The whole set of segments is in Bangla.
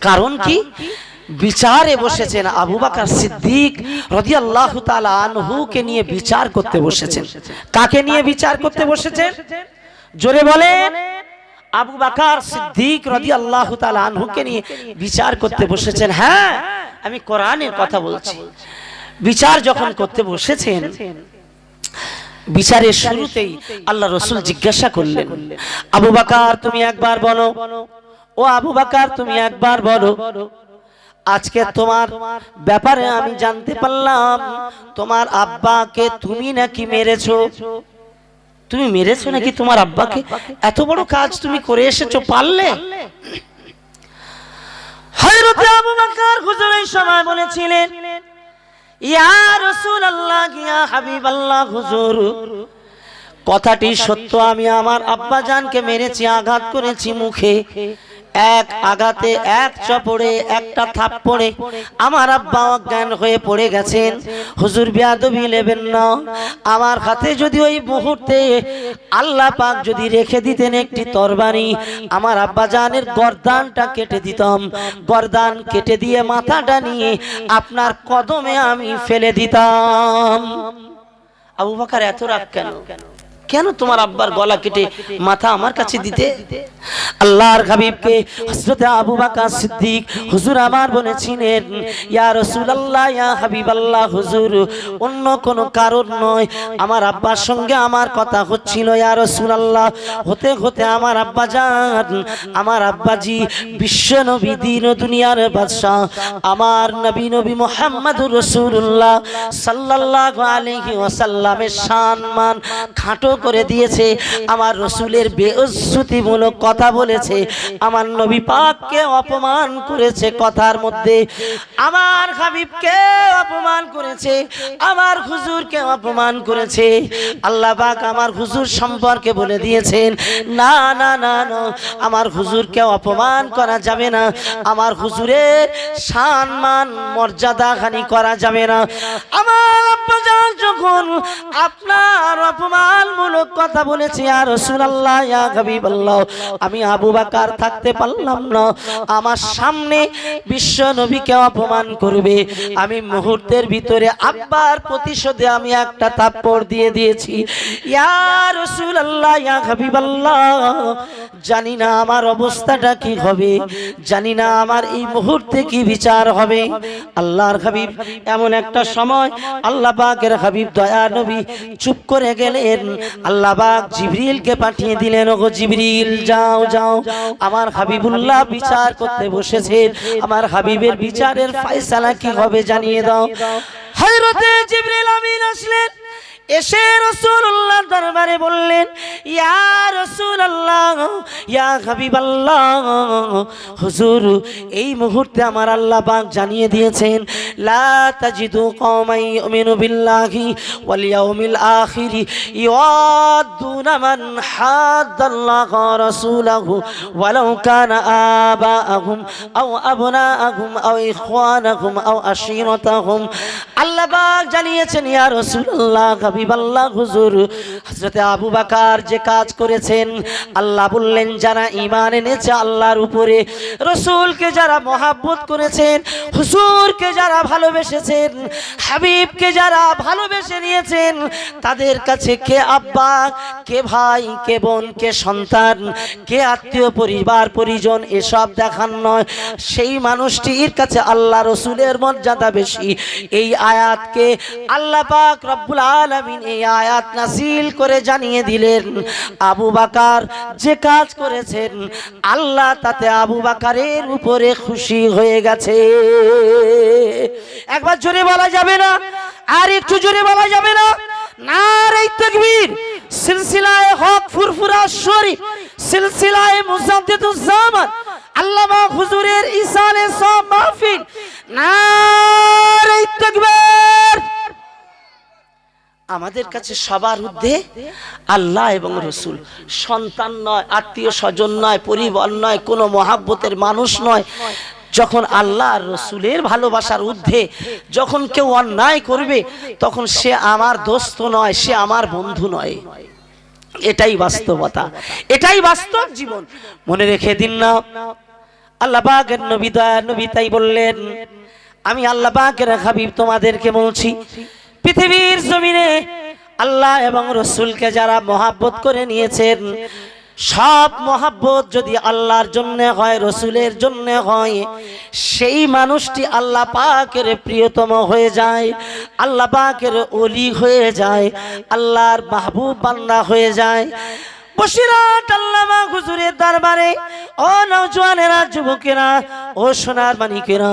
কারণ কি? বিচারে বসেছেন আবু বাকার সিদ্দিক রাদিয়াল্লাহু তাআলা আনহুকে নিয়ে বিচার করতে বসেছেন। কাকে নিয়ে বিচার করতে বসেছেন? জোরে বলেন। আবু বাকার সিদ্দিক রাদিয়াল্লাহু তাআলা আনহুকে নিয়ে বিচার করতে বসেছেন। হ্যাঁ আমি কোরআনের কথা বলছি। বিচার যখন করতে বসেছেন বিচারের শুরুতেই আল্লাহ রসুল জিজ্ঞাসা করলেন আবু বাকার তুমি একবার বলো। ও আবু বাকার, তুমি একবার বলো। আজকে তোমার ব্যাপারে আমি জানতে পারলাম, তোমার আব্বাকে তুমি নাকি মেরেছো? তুমি মেরেছো নাকি তোমার আব্বাকে? এত বড় কাজ তুমি করে এসেছ, পারলে? হযরতে আবু বকর হুজুর সময় বলেছিলেন, ইয়া রাসূলুল্লাহ, ইয়া হাবিবাল্লাহ হুজুর, কথাটি সত্য, আমি আমার আব্বা জানকে মেরেছি, আঘাত করেছি মুখে। এক আঘাতে, এক চপড়ে, একটা থাপ্পড়ে। আমার আব্বা অজ্ঞান হয়ে পড়ে গেছেন। হুজুর বিয়াদবি নেবেন না। আমার হাতে যদি ওই মুহূর্তে আল্লাহ পাক যদি রেখে দিতেন একটি তরবারি, আমার আব্বা জানের গর্দানটা কেটে দিতাম। গরদান কেটে দিয়ে মাথাটা নিয়ে আপনার কদমে আমি ফেলে দিতাম। আবু বাকার এত রাগ কেন? কেন তোমার আব্বার গলা কেটে মাথা আমার কাছে দিতে? আল্লাহর হাবিবকে হযরতে আবু বকর সিদ্দিক হুজুর আমার বলেছিলেন ইয়া রাসূলুল্লাহ ইয়া হাবিবাল্লাহ হুজুর অন্য কোন কারণ নয়। আমার আব্বার সঙ্গে আমার কথা হচ্ছিল ইয়া রাসূলুল্লাহ হতে হতে আমার আব্বা জান আমার আব্বাজি বিশ্ব নবী দিন ও দুনিয়ার বাদশা আমার নবী নবী মুহাম্মদুর রাসূলুল্লাহ সাল্লাল্লাহু আলাইহি ওয়াসাল্লামের সম্মান খাটো করে দিয়েছে। আমার রসুলের বেউজ্জতিমূলক কথা বলেছে। আমার নবী পাককে অপমান করেছে কথার মধ্যে। আমার হাবিবকে অপমান করেছে। আমার হুজুরকে অপমান করেছে। আল্লাহ পাক আমার হুজুর সম্পর্কে বলে দিয়েছেন, না না না না, আমার হুজুরকে অপমান করা যাবে না। আমার হুজুরের সম্মান মর্যাদা হানি করা যাবে না। আমার যখন আপনার অপমানমূলক কথা বলেছি আর রাসূলুল্লাহ, ইয়া হাবিবাল্লাহ, আমি আবু বাকার থাকতে পারলাম না। আমার সামনে বিশ্ব নবীকে অপমান করবে। আমি মুহূর্তের ভিতরে আব্বার প্রতিশোধে আমি একটা থাপ্পড় দিয়ে দিয়েছি। ইয়া রাসূলুল্লাহ, ইয়া হাবিবাল্লাহ, জানি না আমার অবস্থাটা কি হবে, জানি না আমার এই মুহূর্তে কি বিচার হবে। আল্লাহর হাবিব, এমন একটা সময় আল্লাহ পাকের হাবিব, দয়া নবী, চুপ করে গেলেন। আল্লাহ পাক জিবরিলকে পাঠিয়ে দিলেন, ওগো জিবরিল, যাও যাও। আমার হাবিবুল্লাহ বিচার করতে বসেছেন। আমার হাবিবের বিচারের ফয়সালা কি হবে জানিয়ে দাও। হযরতে জিবরিল আমিন আসলেন। এসে রসুল্লাহ দরবারে বললেন, ইয়া রসুল্লাহ ইয়া হাবিবাল্লাহ, হুজুর, এই মুহূর্তে আমার আল্লাহ পাক জানিয়ে দিয়েছেন, লা তাজিদু কওমাই ইউমিনু বিল্লাহি ওয়াল ইয়াউমিল আখির কানা জানিয়েছেন, ইয়া রাসূলুল্লাহ হাবিবাল্লাহ আবু বকর যে কাজ করেছেন, আল্লাহ বললেন, যারা ঈমান এনেছে আল্লাহর উপরে, রাসূলকে যারা করেছেন যারা ভালোবেসেছেন, হাবিবকে যারা ভালোবেসে নিয়েছেন, তাদের কাছে কে আব্বা, কে ভাই, কে বোন, কে সন্তান, কে আত্মীয় পরিবার, পরিজন, এসব দেখান নয়। সেই মানুষটির কাছে আল্লাহ রসুলের মর্যাদা বেশি। এই আয়াতকে আল্লাহ পাক রব্বুল আলামিন এই আয়াত নাসিল করে জানিয়ে দিলেন, আবু বাকার যে কাজ করেছেন, আল্লাহ তাতে আবু বাকারের উপরে খুশি হয়ে গেছে। একবার জোরে বলা যাবে না, আর একটু জোরে বলা যাবে না। নারে তাকবীর, সিলসিলায়ে হক ফুরফুরা শরীফ, সিলসিলায়ে মুজাদ্দিদুজ জামান, আল্লামা হুজুরের ইসালে সব মাহফিল। নারে তাকবীর! আমাদের কাছে সবার ঊর্ধ্বে আল্লাহ এবং রসুল। সন্তান নয় আত্মীয় স্বজন নয় পরিবার নয় কোনো মহাব্বতের মানুষ নয়। যখন আল্লাহ রসুলের ভালোবাসার ঊর্ধ্বে যখন কেউ অন্যায় করবে তখন সে আমার দোস্ত নয় সে আমার বন্ধু নয়। এটাই বাস্তবতা। এটাই বাস্তব জীবন। মনে রেখে দিন না আল্লাহ পাকের নবী দয়া নবী তাই বললেন আমি আল্লাহ পাকের হাবিব তোমাদেরকে বলছি পৃথিবীর জমিনে আল্লাহ এবং রসুলকে যারা মহাব্বত করে নিয়েছেন, সব মহাব্বত যদি আল্লাহর জন্য হয়, রসুলের জন্য হয়, সেই মানুষটি আল্লাহ পাকের প্রিয়তম হয়ে যায়, আল্লাহ পাকের অলি হয়ে যায়, আল্লাহর মাহবুব বান্না হয়ে যায়। বসিরাট আল্লামা হুজুরের দরবারে, ও নওজোয়ানেরা, যুবকেরা, ও সোনার মানিকেরা,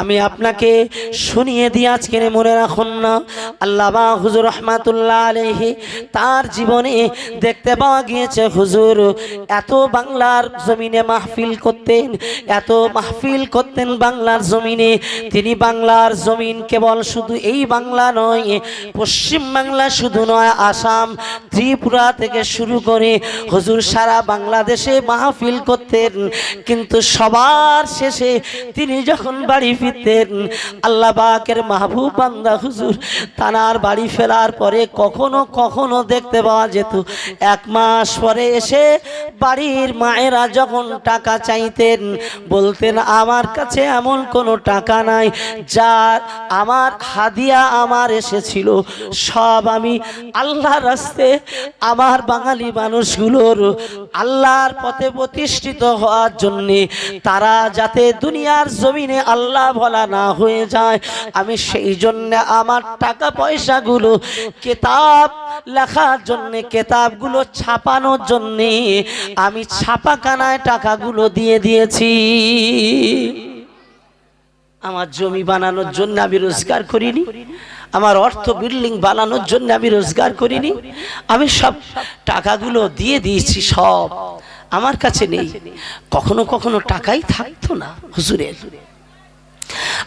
আমি আপনাকে শুনিয়ে দিই আজকে মনে রাখুন না। আল্লামা হুজুর রহমাতুল্লাহ আলহি তার জীবনে দেখতে পাওয়া গিয়েছে, হুজুর এত বাংলার জমিনে মাহফিল করতেন, এত মাহফিল করতেন বাংলার জমিনে। তিনি বাংলার জমিন কেবল শুধু এই বাংলা নয়, পশ্চিম বাংলা শুধু নয়, আসাম, ত্রিপুরা থেকে শুরু করে হুজুর সারা বাংলাদেশে মাহফিল করতেন, কিন্তু সবার শেষে তিনি যখন বাড়ি ফিরতেন, আল্লাহ পাকের মাহবুব বান্দা হুজুর তানার বাড়ি ফেরার পরে কখনো কখনো দেখতে পাওয়া যেত। এক মাস পরে এসে বাড়ির মায়েরা যখন টাকা চাইতেন, বলতেন, আমার কাছে এমন কোনো টাকা নাই, যার আমার হাদিয়া আমার এসেছিল, সব আমি আল্লাহ রাস্তে আমার বাঙালি মানুষগুলোর আল্লাহর পথে প্রতিষ্ঠিত হওয়ার জন্যে তারা যাতে দুনিয়ার জমিনে আল্লাহ বলা না হয়ে যায়, আমি সেই জন্য আমার টাকা পয়সাগুলো কেতাব লেখার জন্য, কেতাবগুলো ছাপানোর জন্যে আমি ছাপাখানায় টাকাগুলো দিয়ে দিয়েছি। আমার জমি বানানোর জন্য আমি রোজগার করিনি। আমার অর্থ বিল্ডিং বানানোর জন্য আমি রোজগার করিনি। আমি সব টাকাগুলো দিয়ে দিয়েছি, সব। আমার কাছে নেই। কখনো কখনো টাকাই থাকতো না, হুজুরের।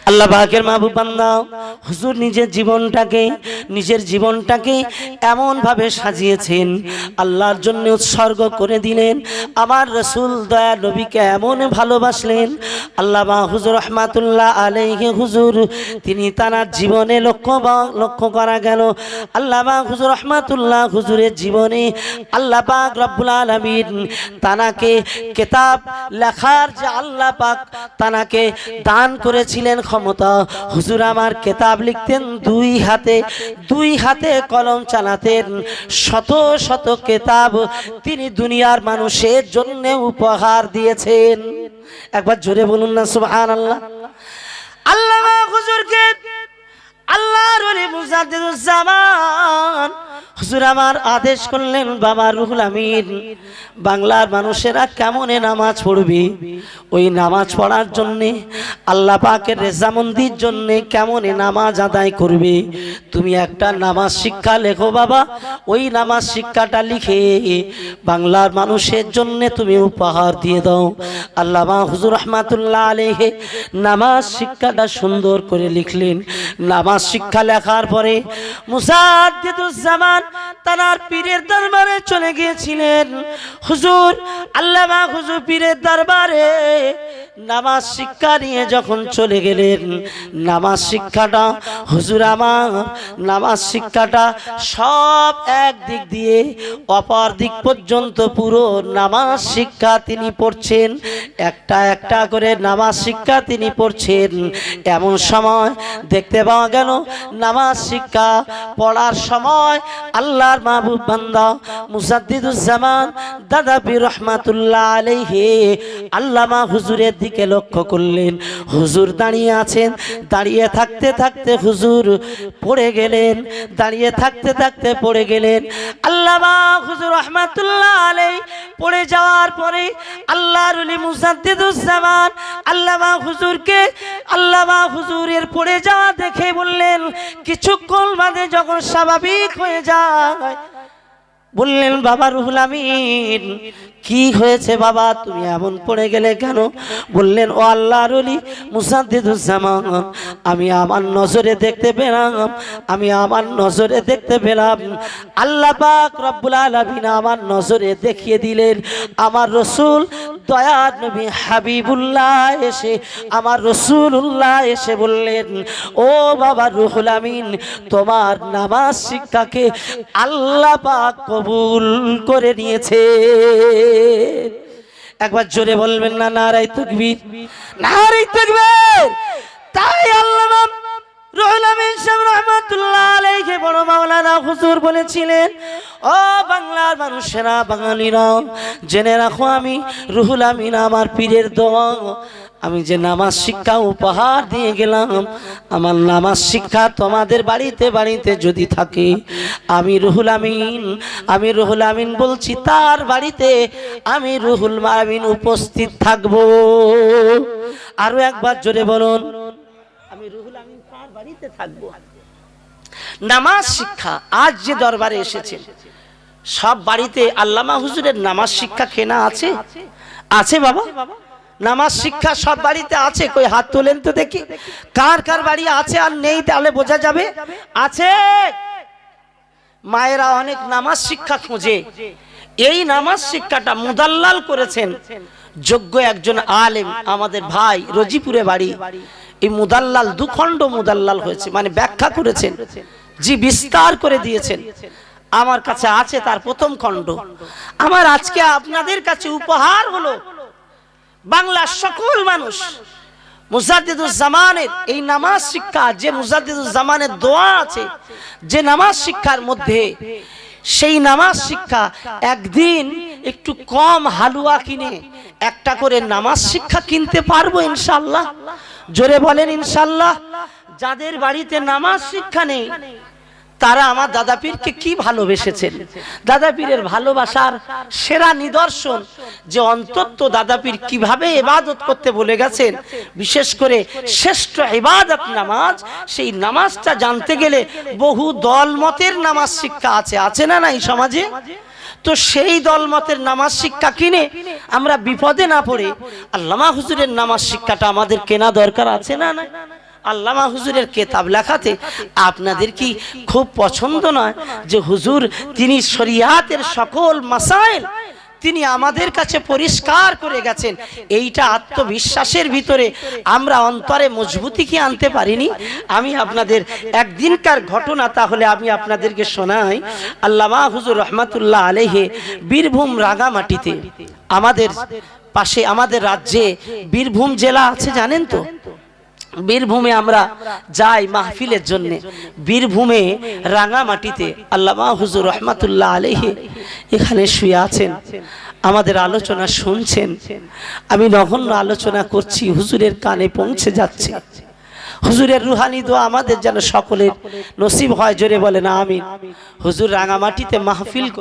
আল্লাহ পাকের মাহবুব বান্দা, হুজুর নিজের জীবনটাকে নিজের জীবনটাকে এমন ভাবে সাজিয়েছেন, আল্লাহর জন্য উৎসর্গ করে দিলেন, আমার রসুল দয়া নবীকে এমন ভালোবাসলেন আল্লাহ বা হুজুর রহমাতুল্লাহ আলাইহি হুজুর, তিনি তার জীবনে লক্ষ্য বা- লক্ষ্য করা গেল আল্লাহ বা হুজুর রহমাতুল্লাহ হুজুরের জীবনে আল্লাহ পাক রব্বুল আলামিন তানাকে কেতাব লেখার যে আল্লাহ পাক তানাকে দান করেছিলেন ক্ষমতা। হুজুর আমার কেতাব লিখতেন দুই হাতে দুই হাতে কলম চালাতেন। শত শত কেতাব তিনি দুনিয়ার মানুষের জন্য উপহার দিয়েছেন। একবার জোরে বলুন না, সুবহানাল্লাহ। আল্লাহ হুজুরকে আল্লাহর ওলি মুজাদ্দিদুজ্জামান হুজুর আমার আদেশ করলেন, বাবা রুহুল আমিন, বাংলার মানুষেরা কেমন নামাজ পড়বে? ওই নামাজ পড়ার জন্যে, আল্লাহ পাকের রেজামন্দির জন্যে কেমন নামাজ আদায় করবে? তুমি একটা নামাজ শিক্ষা লেখো বাবা, ওই নামাজ শিক্ষাটা লিখে বাংলার মানুষের জন্যে তুমি উপহার দিয়ে দাও। আল্লাহ হুজুর রহমাতুল্লাহ আলেহে নামাজ শিক্ষাটা সুন্দর করে লিখলেন, নামাজ শিক্ষা লেখার পরে তার পীরের দরবারে চলে গিয়েছিলেন। হুজুর আল্লামা হুজুর পীরের দরবারে নামাজ শিক্ষা নিয়ে যখন চলে গেলেন, নামাজ শিক্ষাটা, হুজুর আমার, নামাজ শিক্ষাটা সব এক দিক দিয়ে, অপর দিক পর্যন্ত পুরো নামাজ শিক্ষা তিনি পড়ছেন, একটা একটা করে নামাজ শিক্ষা তিনি পড়ছেন। এমন সময় দেখতে পাওয়া গেল, নামাজ শিক্ষা পড়ার সময় আল্লাহর মাহবুব বান্দা মুসাদ্দিদুজ্জামান দাদা পীর রহমাতুল্লাহ আলাইহি আল্লামা হুজুরের দিকে লক্ষ্য করলেন। হুজুর দাঁড়িয়ে আছেন। দাঁড়িয়ে থাকতে থাকতে হুজুর পড়ে গেলেন। দাঁড়িয়ে থাকতে থাকতে পড়ে গেলেন। আল্লামা হুজুর রহমাতুল্লাহ আলাই পড়ে যাওয়ার পরে আল্লাহর ওলি মুসাদ্দিদুজ্জামান আল্লামা হুজুরকে আল্লামা হুজুরের পড়ে যাওয়া দেখে বললেন, কিছুক্ষণ বাদে যখন স্বাভাবিক হয়ে যায় বললেন, বাবা রুহুল আমিন, কি হয়েছে বাবা? তুমি এমন পড়ে গেলে কেন? বললেন, ও আল্লাহ রুলি মুসাদ্দিদুজ্জামান আমি আমার নজরে দেখতে পেলাম, আমি আমার নজরে দেখতে পেলাম। আল্লাহ পাক রব্বুল আলামিন আমার নজরে দেখিয়ে দিলেন, আমার রসুল দয়ার নবী হাবিবুল্লাহ এসে, আমার রসুল্লাহ এসে বললেন, ও বাবা রুহুল আমিন, তোমার নামাজ শিক্ষাকে আল্লাহ পাক কবুল করে নিয়েছে। একবার জোরে বলবেন না নারাই তকবীর। নারাই তকবীর! তাই আল্লামা রুহুল আমিন মাওলানা হুজুর বলেছিলেন, ও বাংলার মানুষেরা, বাঙালিরা, জেনে রাখো আমি, রুহুল আমিন আমার পীরের দোয়া। আমি যে নামাজ শিক্ষা উপহার দিয়ে গেলাম, আমার নামাজ শিক্ষা তোমাদের বাড়িতে বাড়িতে যদি থাকে, আমি রুহুল আমিন, আমি রুহুল আমিন বলছি, তার বাড়িতে আমি রুহুল আমিন উপস্থিত থাকব। আরও একবার জোরে বলুন, আমি রুহুল আমিন তার বাড়িতে থাকব। নামাজ শিক্ষা আজ যে দরবারে এসেছে সব বাড়িতে আল্লামা হুজুরের নামাজ শিক্ষা কেনা আছে? আছে বাবা। নামাজ শিক্ষা সব বাড়িতে আছে? কই হাত তোলেন তো দেখি। কার কার বাড়ি আছে আর নেই তাহলে বোঝা যাবে? আছে। মায়েরা অনেক নামাজ শিক্ষা খোঁজে। এই নামাজ শিক্ষাটা মুদাল্লাল করেছেন। যোগ্য একজন আলেম আমাদের ভাই রজিপুরে বাড়ি। এই মুদাল্লাল দুখণ্ড মুদাল্লাল হয়েছে মানে ব্যাখ্যা করেছেন। জি, বিস্তার করে দিয়েছেন। আমার কাছে আছে তার প্রথম খণ্ড। আমার আজকে আপনাদের কাছে উপহার হলো বাংলার সকল মানুষ মুজাদ্দিদুজ্জামানের এই নামাজ শিক্ষা, যে মুজাদ্দিদুজ্জামানের দোয়া আছে, যে নামাজ শিক্ষার মধ্যে সেই নামাজ শিক্ষা একদিন একটু কম হালুয়া কিনে একটা করে নামাজ শিক্ষা কিনতে পারব ইনশাল্লাহ জোরে বলেন ইনশাল্লাহ যাদের বাড়িতে নামাজ শিক্ষা নেই, তারা আমার দাদা পীরকে কি ভালোবেসেছেন? দাদা পীরের ভালোবাসার সেরা নিদর্শন যে অন্তত দাদা পীর কীভাবে ইবাদত করতে বলে গেছেন, বিশেষ করে শ্রেষ্ঠ ইবাদত নামাজ, সেই নামাজটা জানতে গেলে বহু দলমতের নামাজ শিক্ষা আছে আছে না নাই সমাজে? তো সেই দলমতের নামাজ শিক্ষা কিনে আমরা বিপদে না পড়ে আল্লামা হুজুরের নামাজ শিক্ষাটা আমাদের কেনা দরকার আছে না না আল্লামা হুজুরের কেতাব লেখাতে আপনাদের কি খুব পছন্দ নয় যে হুজুর তিনি শরিয়াতের সকল মাসাইল তিনি আমাদের কাছে পরিষ্কার করে গেছেন? এইটা আত্মবিশ্বাসের ভিতরে আমরা অন্তরে মজবুতি কি আনতে পারিনি? আমি আপনাদের একদিনকার ঘটনা তাহলে আমি আপনাদেরকে শোনাই। আল্লামা হুজুর রহমাতুল্লাহ আলেহে বীরভূম রাগামাটিতে আমাদের পাশে, আমাদের রাজ্যে বীরভূম জেলা আছে, জানেন তো? বীরভূমে আমরা যাই মাহফিলের জন্য। বীরভূমে রাঙামাটিতে আল্লামা হুজুর রহমাতুল্লাহ আলহি এখানে শুয়ে আছেন। আমাদের আলোচনা শুনছেন। আমি নগণ্য আলোচনা করছি, হুজুরের কানে পৌঁছে যাচ্ছে। হুজুরের রুহানি দোয়া আমাদের যেন সকলের নসিব হয়, জোরে বলে না আমি হুজুর রাঙামাটিতে মাহফিল